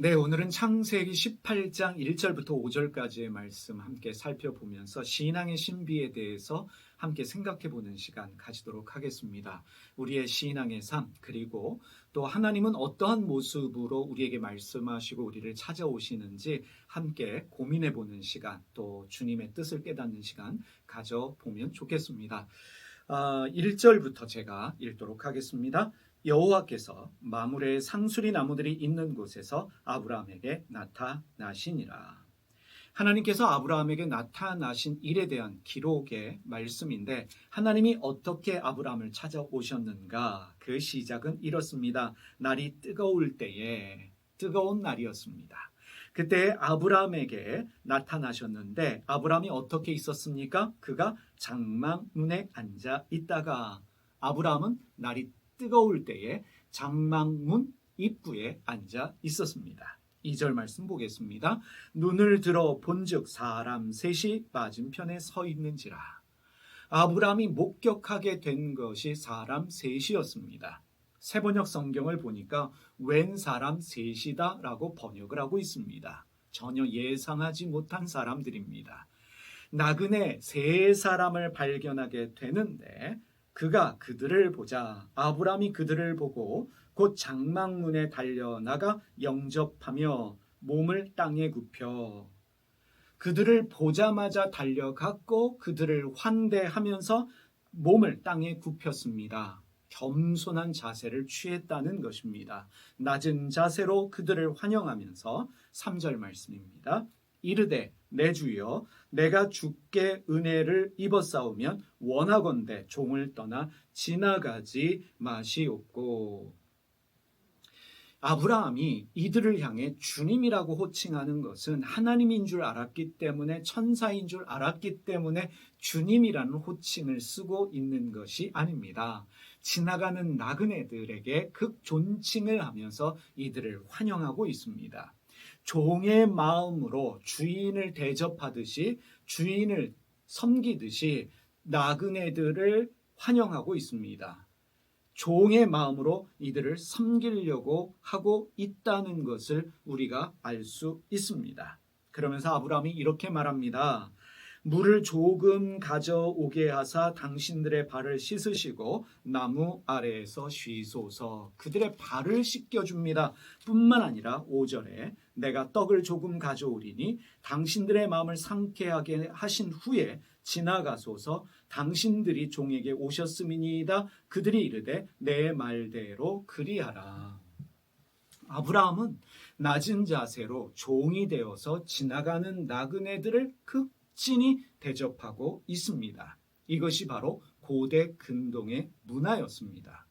네, 오늘은 창세기 18장 1절부터 5절까지의 말씀 함께 살펴보면서 신앙의 신비에 대해서 함께 생각해 보는 시간 가지도록 하겠습니다. 우리의 신앙의 삶, 그리고 또 하나님은 어떠한 모습으로 우리에게 말씀하시고 우리를 찾아오시는지 함께 고민해 보는 시간, 또 주님의 뜻을 깨닫는 시간 가져보면 좋겠습니다. 아, 1절부터 제가 읽도록 하겠습니다. 여호와께서 마물의 상수리 나무들이 있는 곳에서 아브라함에게 나타나시니라. 하나님께서 아브라함에게 나타나신 일에 대한 기록의 말씀인데 하나님이 어떻게 아브라함을 찾아오셨는가? 그 시작은 이렇습니다. 날이 뜨거울 때에 뜨거운 날이었습니다. 그때 아브라함에게 나타나셨는데 아브라함이 어떻게 있었습니까? 그가 장막문에 앉아 있다가 아브라함은 날이 뜨거울 때에 장막문 입구에 앉아 있었습니다. 2절 말씀 보겠습니다. 눈을 들어 본즉 사람 셋이 맞은편에 서 있는지라. 아브라함이 목격하게 된 것이 사람 셋이었습니다. 세번역 성경을 보니까 웬 사람 셋이다라고 번역을 하고 있습니다. 전혀 예상하지 못한 사람들입니다. 나그네 세 사람을 발견하게 되는데 그가 그들을 보자 아브람이 그들을 보고 곧 장막문에 달려나가 영접하며 몸을 땅에 굽혀 그들을 보자마자 달려갔고 그들을 환대하면서 몸을 땅에 굽혔습니다. 겸손한 자세를 취했다는 것입니다. 낮은 자세로 그들을 환영하면서 3절 말씀입니다. 이르되 내 주여 내가 주께 은혜를 입었사오면 원하건대 종을 떠나 지나가지 마시옵고 아브라함이 이들을 향해 주님이라고 호칭하는 것은 하나님인 줄 알았기 때문에 천사인 줄 알았기 때문에 주님이라는 호칭을 쓰고 있는 것이 아닙니다. 지나가는 나그네들에게 극 존칭을 하면서 이들을 환영하고 있습니다. 종의 마음으로 주인을 대접하듯이 주인을 섬기듯이 나그네들을 환영하고 있습니다. 종의 마음으로 이들을 섬기려고 하고 있다는 것을 우리가 알 수 있습니다. 그러면서 아브라함이 이렇게 말합니다. 물을 조금 가져오게 하사 당신들의 발을 씻으시고 나무 아래에서 쉬소서. 그들의 발을 씻겨줍니다. 뿐만 아니라 5절에 내가 떡을 조금 가져오리니 당신들의 마음을 상쾌하게 하신 후에 지나가소서. 당신들이 종에게 오셨음이니이다. 그들이 이르되 내 말대로 그리하라. 아브라함은 낮은 자세로 종이 되어서 지나가는 나그네들을 극진히 대접하고 있습니다. 이것이 바로 고대 근동의 문화였습니다.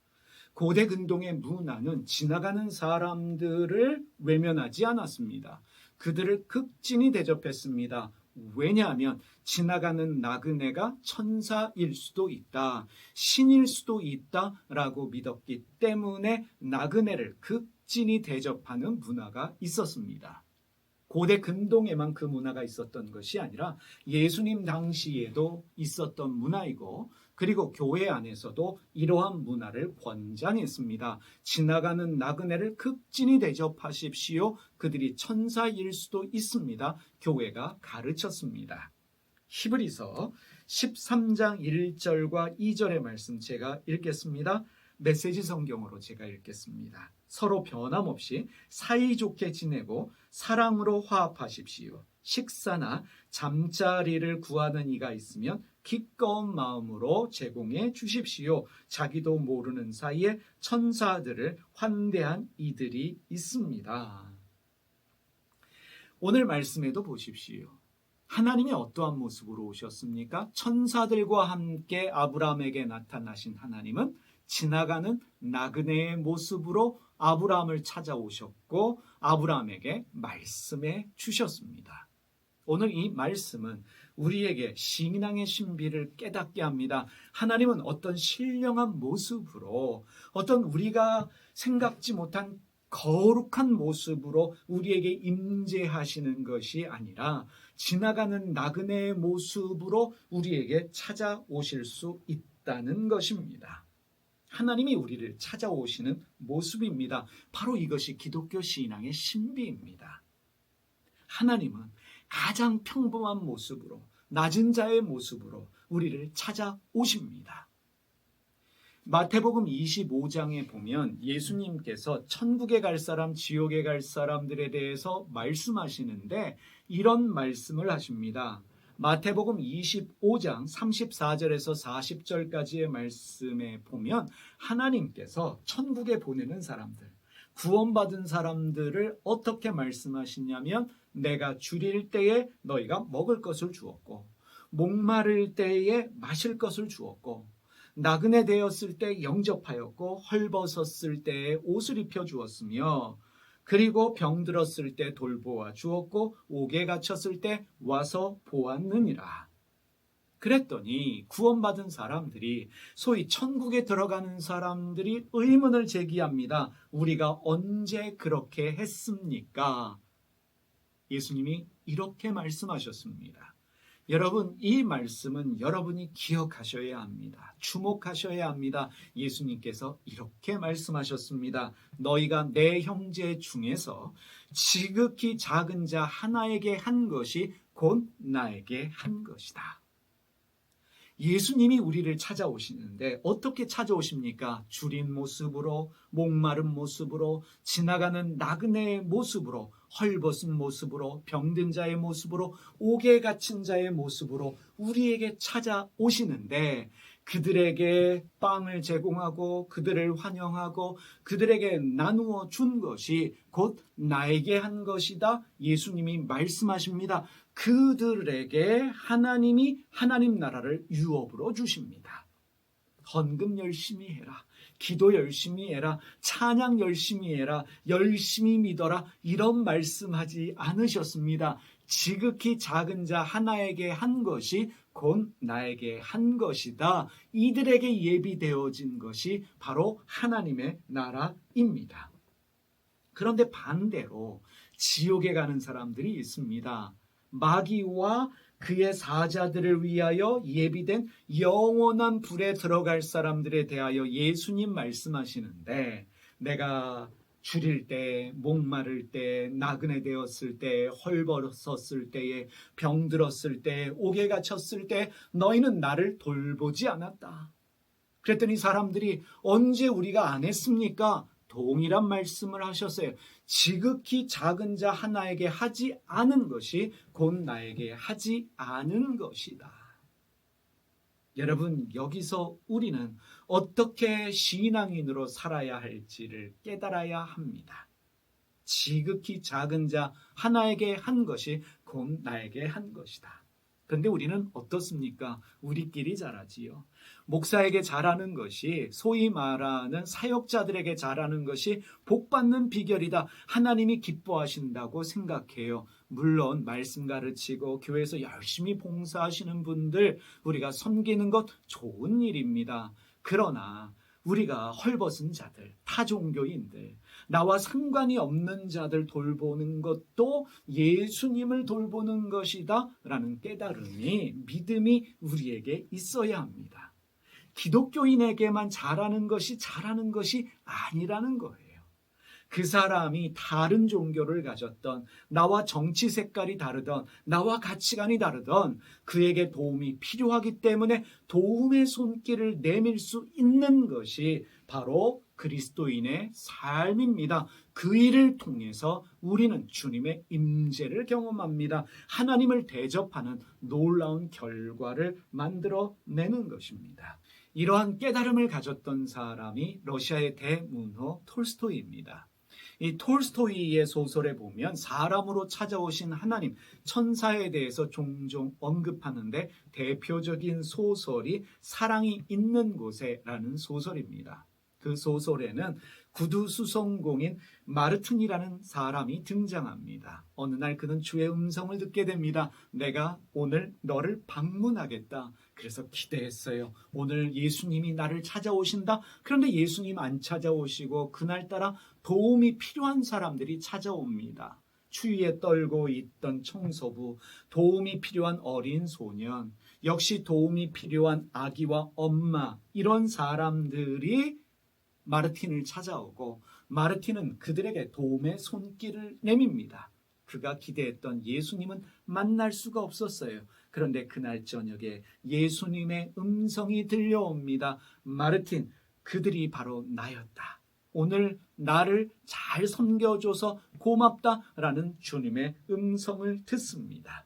고대 근동의 문화는 지나가는 사람들을 외면하지 않았습니다. 그들을 극진히 대접했습니다. 왜냐하면 지나가는 나그네가 천사일 수도 있다, 신일 수도 있다라고 믿었기 때문에 나그네를 극진히 대접하는 문화가 있었습니다. 고대 근동에만 그 문화가 있었던 것이 아니라 예수님 당시에도 있었던 문화이고 그리고 교회 안에서도 이러한 문화를 권장했습니다. 지나가는 나그네를 극진히 대접하십시오. 그들이 천사일 수도 있습니다. 교회가 가르쳤습니다. 히브리서 13장 1절과 2절의 말씀 제가 읽겠습니다. 메시지 성경으로 제가 읽겠습니다. 서로 변함없이 사이좋게 지내고 사랑으로 화합하십시오. 식사나 잠자리를 구하는 이가 있으면 기꺼운 마음으로 제공해 주십시오. 자기도 모르는 사이에 천사들을 환대한 이들이 있습니다. 오늘 말씀에도 보십시오. 하나님이 어떠한 모습으로 오셨습니까? 천사들과 함께 아브라함에게 나타나신 하나님은 지나가는 나그네의 모습으로 아브라함을 찾아오셨고 아브라함에게 말씀해 주셨습니다. 오늘 이 말씀은 우리에게 신앙의 신비를 깨닫게 합니다. 하나님은 어떤 신령한 모습으로 어떤 우리가 생각지 못한 거룩한 모습으로 우리에게 임재하시는 것이 아니라 지나가는 나그네의 모습으로 우리에게 찾아오실 수 있다는 것입니다. 하나님이 우리를 찾아오시는 모습입니다. 바로 이것이 기독교 신앙의 신비입니다. 하나님은 가장 평범한 모습으로, 낮은 자의 모습으로 우리를 찾아오십니다. 마태복음 25장에 보면 예수님께서 천국에 갈 사람, 지옥에 갈 사람들에 대해서 말씀하시는데 이런 말씀을 하십니다. 마태복음 25장 34절에서 40절까지의 말씀에 보면 하나님께서 천국에 보내는 사람들, 구원받은 사람들을 어떻게 말씀하시냐면 내가 줄일 때에 너희가 먹을 것을 주었고 목마를 때에 마실 것을 주었고 나그네 되었을 때 영접하였고 헐벗었을 때에 옷을 입혀 주었으며 그리고 병들었을 때 돌보아 주었고 옥에 갇혔을 때 와서 보았느니라. 그랬더니 구원받은 사람들이 소위 천국에 들어가는 사람들이 의문을 제기합니다. 우리가 언제 그렇게 했습니까? 예수님이 이렇게 말씀하셨습니다. 여러분, 이 말씀은 여러분이 기억하셔야 합니다. 주목하셔야 합니다. 예수님께서 이렇게 말씀하셨습니다. 너희가 내 형제 중에서 지극히 작은 자 하나에게 한 것이 곧 나에게 한 것이다. 예수님이 우리를 찾아오시는데 어떻게 찾아오십니까? 줄인 모습으로, 목마른 모습으로, 지나가는 나그네의 모습으로, 헐벗은 모습으로, 병든 자의 모습으로, 옥에 갇힌 자의 모습으로 우리에게 찾아오시는데 그들에게 빵을 제공하고 그들을 환영하고 그들에게 나누어 준 것이 곧 나에게 한 것이다. 예수님이 말씀하십니다. 그들에게 하나님이 하나님 나라를 유업으로 주십니다. 헌금 열심히 해라. 기도 열심히 해라. 찬양 열심히 해라. 열심히 믿어라. 이런 말씀하지 않으셨습니다. 지극히 작은 자 하나에게 한 것이 곧 나에게 한 것이다. 이들에게 예비되어진 것이 바로 하나님의 나라입니다. 그런데 반대로 지옥에 가는 사람들이 있습니다. 마귀와 그의 사자들을 위하여 예비된 영원한 불에 들어갈 사람들에 대하여 예수님 말씀하시는데 내가 줄일 때, 목마를 때, 나그네 되었을 때, 헐벗었을 때에, 병들었을 때, 옥에 갇혔을 때 너희는 나를 돌보지 않았다. 그랬더니 사람들이 언제 우리가 안 했습니까? 동일한 말씀을 하셨어요. 지극히 작은 자 하나에게 하지 않은 것이 곧 나에게 하지 않은 것이다. 여러분, 여기서 우리는 어떻게 신앙인으로 살아야 할지를 깨달아야 합니다. 지극히 작은 자 하나에게 한 것이 곧 나에게 한 것이다. 그런데 우리는 어떻습니까? 우리끼리 잘하지요. 목사에게 잘하는 것이 소위 말하는 사역자들에게 잘하는 것이 복 받는 비결이다. 하나님이 기뻐하신다고 생각해요. 물론 말씀 가르치고 교회에서 열심히 봉사하시는 분들 우리가 섬기는 것 좋은 일입니다. 그러나 우리가 헐벗은 자들, 타종교인들, 나와 상관이 없는 자들 돌보는 것도 예수님을 돌보는 것이다 라는 깨달음이, 믿음이 우리에게 있어야 합니다. 기독교인에게만 잘하는 것이 잘하는 것이 아니라는 거예요. 그 사람이 다른 종교를 가졌던 나와 정치 색깔이 다르던 나와 가치관이 다르던 그에게 도움이 필요하기 때문에 도움의 손길을 내밀 수 있는 것이 바로 그리스도인의 삶입니다. 그 일을 통해서 우리는 주님의 임재를 경험합니다. 하나님을 대접하는 놀라운 결과를 만들어 내는 것입니다. 이러한 깨달음을 가졌던 사람이 러시아의 대문호 톨스토이입니다. 이 톨스토이의 소설에 보면 사람으로 찾아오신 하나님, 천사에 대해서 종종 언급하는데 대표적인 소설이 사랑이 있는 곳에라는 소설입니다. 그 소설에는 구두 수송공인 마르틴이라는 사람이 등장합니다. 어느 날 그는 주의 음성을 듣게 됩니다. 내가 오늘 너를 방문하겠다. 그래서 기대했어요. 오늘 예수님이 나를 찾아오신다. 그런데 예수님 안 찾아오시고 그날따라 도움이 필요한 사람들이 찾아옵니다. 추위에 떨고 있던 청소부, 도움이 필요한 어린 소년, 역시 도움이 필요한 아기와 엄마 이런 사람들이 마르틴을 찾아오고 마르틴은 그들에게 도움의 손길을 내밉니다. 그가 기대했던 예수님은 만날 수가 없었어요. 그런데 그날 저녁에 예수님의 음성이 들려옵니다. 마르틴, 그들이 바로 나였다. 오늘 나를 잘 섬겨줘서 고맙다라는 주님의 음성을 듣습니다.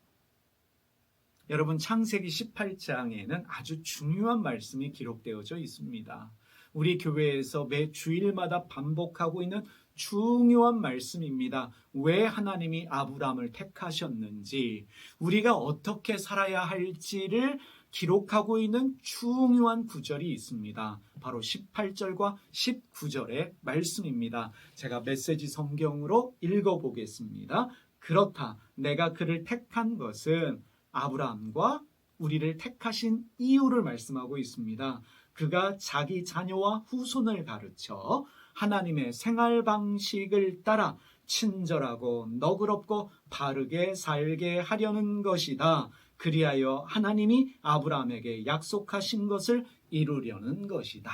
여러분, 창세기 18장에는 아주 중요한 말씀이 기록되어져 있습니다. 우리 교회에서 매 주일마다 반복하고 있는 중요한 말씀입니다. 왜 하나님이 아브라함을 택하셨는지, 우리가 어떻게 살아야 할지를 기록하고 있는 중요한 구절이 있습니다. 바로 18절과 19절의 말씀입니다. 제가 메시지 성경으로 읽어보겠습니다. 그렇다. 내가 그를 택한 것은 아브라함과 우리를 택하신 이유를 말씀하고 있습니다. 그가 자기 자녀와 후손을 가르쳐 하나님의 생활 방식을 따라 친절하고 너그럽고 바르게 살게 하려는 것이다. 그리하여 하나님이 아브라함에게 약속하신 것을 이루려는 것이다.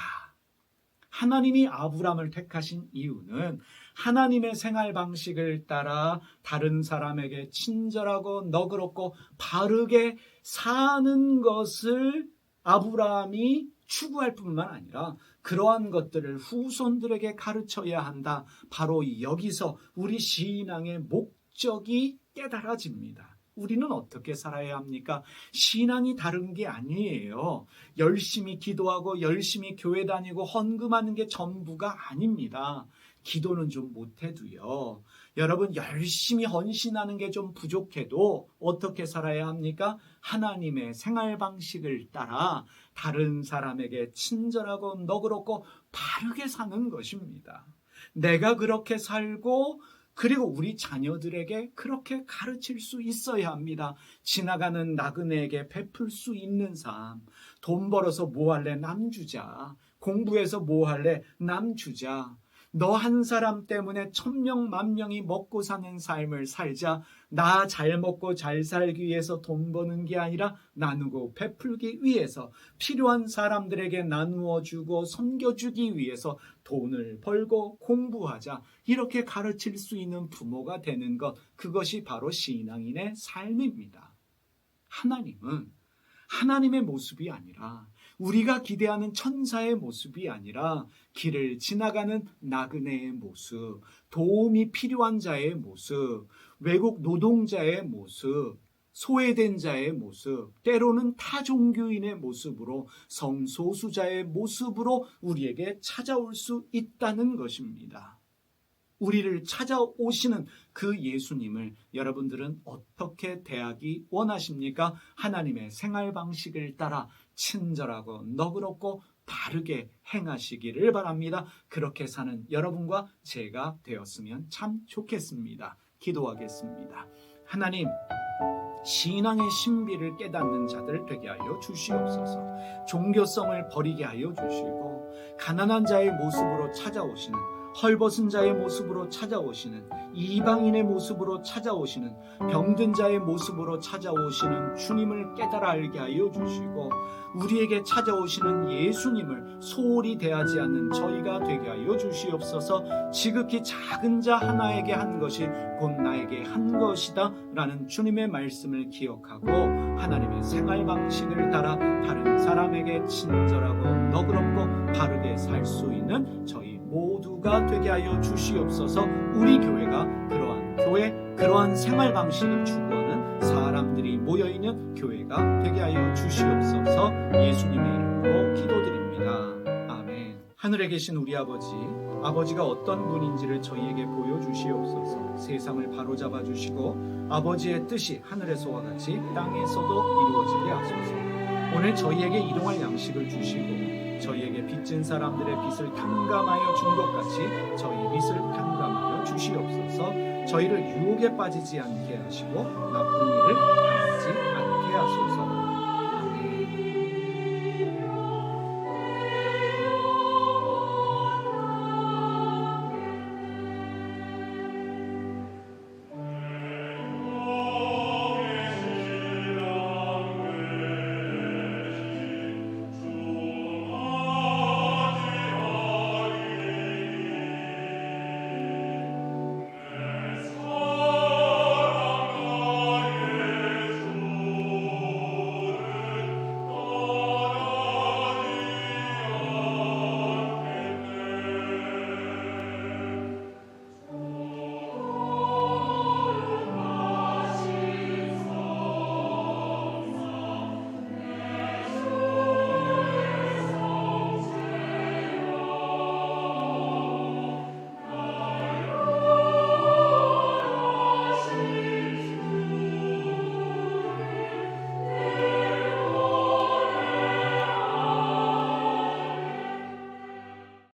하나님이 아브라함을 택하신 이유는 하나님의 생활 방식을 따라 다른 사람에게 친절하고 너그럽고 바르게 사는 것을 아브라함이 추구할 뿐만 아니라 그러한 것들을 후손들에게 가르쳐야 한다. 바로 여기서 우리 신앙의 목적이 깨달아집니다. 우리는 어떻게 살아야 합니까? 신앙이 다른 게 아니에요. 열심히 기도하고 열심히 교회 다니고 헌금하는 게 전부가 아닙니다. 기도는 좀 못해도요. 여러분 열심히 헌신하는 게 좀 부족해도 어떻게 살아야 합니까? 하나님의 생활 방식을 따라 다른 사람에게 친절하고 너그럽고 바르게 사는 것입니다. 내가 그렇게 살고 그리고 우리 자녀들에게 그렇게 가르칠 수 있어야 합니다. 지나가는 나그네에게 베풀 수 있는 삶. 돈 벌어서 뭐 할래? 남 주자. 공부해서 뭐 할래? 남 주자. 너 한 사람 때문에 천명 만명이 먹고 사는 삶을 살자. 나 잘 먹고 잘 살기 위해서 돈 버는 게 아니라 나누고 베풀기 위해서 필요한 사람들에게 나누어 주고 섬겨 주기 위해서 돈을 벌고 공부하자. 이렇게 가르칠 수 있는 부모가 되는 것 그것이 바로 신앙인의 삶입니다. 하나님은 하나님의 모습이 아니라 우리가 기대하는 천사의 모습이 아니라 길을 지나가는 나그네의 모습, 도움이 필요한 자의 모습, 외국 노동자의 모습, 소외된 자의 모습, 때로는 타종교인의 모습으로 성소수자의 모습으로 우리에게 찾아올 수 있다는 것입니다. 우리를 찾아오시는 그 예수님을 여러분들은 어떻게 대하기 원하십니까? 하나님의 생활 방식을 따라 친절하고 너그럽고 바르게 행하시기를 바랍니다. 그렇게 사는 여러분과 제가 되었으면 참 좋겠습니다. 기도하겠습니다. 하나님, 신앙의 신비를 깨닫는 자들 되게 하여 주시옵소서. 종교성을 버리게 하여 주시고 가난한 자의 모습으로 찾아오시는 헐벗은 자의 모습으로 찾아오시는 이방인의 모습으로 찾아오시는 병든 자의 모습으로 찾아오시는 주님을 깨달아 알게 하여 주시고 우리에게 찾아오시는 예수님을 소홀히 대하지 않는 저희가 되게 하여 주시옵소서. 지극히 작은 자 하나에게 한 것이 곧 나에게 한 것이다 라는 주님의 말씀을 기억하고 하나님의 생활 방식을 따라 다른 사람에게 친절하고 너그럽고 바르게 살 수 있는 저희 모두가 되게 하여 주시옵소서 우리 교회가 그러한 교회 그러한 생활 방식을 추구하는 사람들이 모여 있는 교회가 되게 하여 주시옵소서 예수님의 이름으로 기도드립니다. 아멘. 하늘에 계신 우리 아버지, 아버지가 어떤 분인지를 저희에게 보여주시옵소서 세상을 바로잡아 주시고 아버지의 뜻이 하늘에서와 같이 땅에서도 이루어지게 하소서 오늘 저희에게 일용할 양식을 주시고 저희에게 빚진 사람들의 빚을 탕감하여 준 것 같이 저희 빚을 탕감하여 주시옵소서. 저희를 유혹에 빠지지 않게 하시고 나쁜 일을 당하지 않게 하소서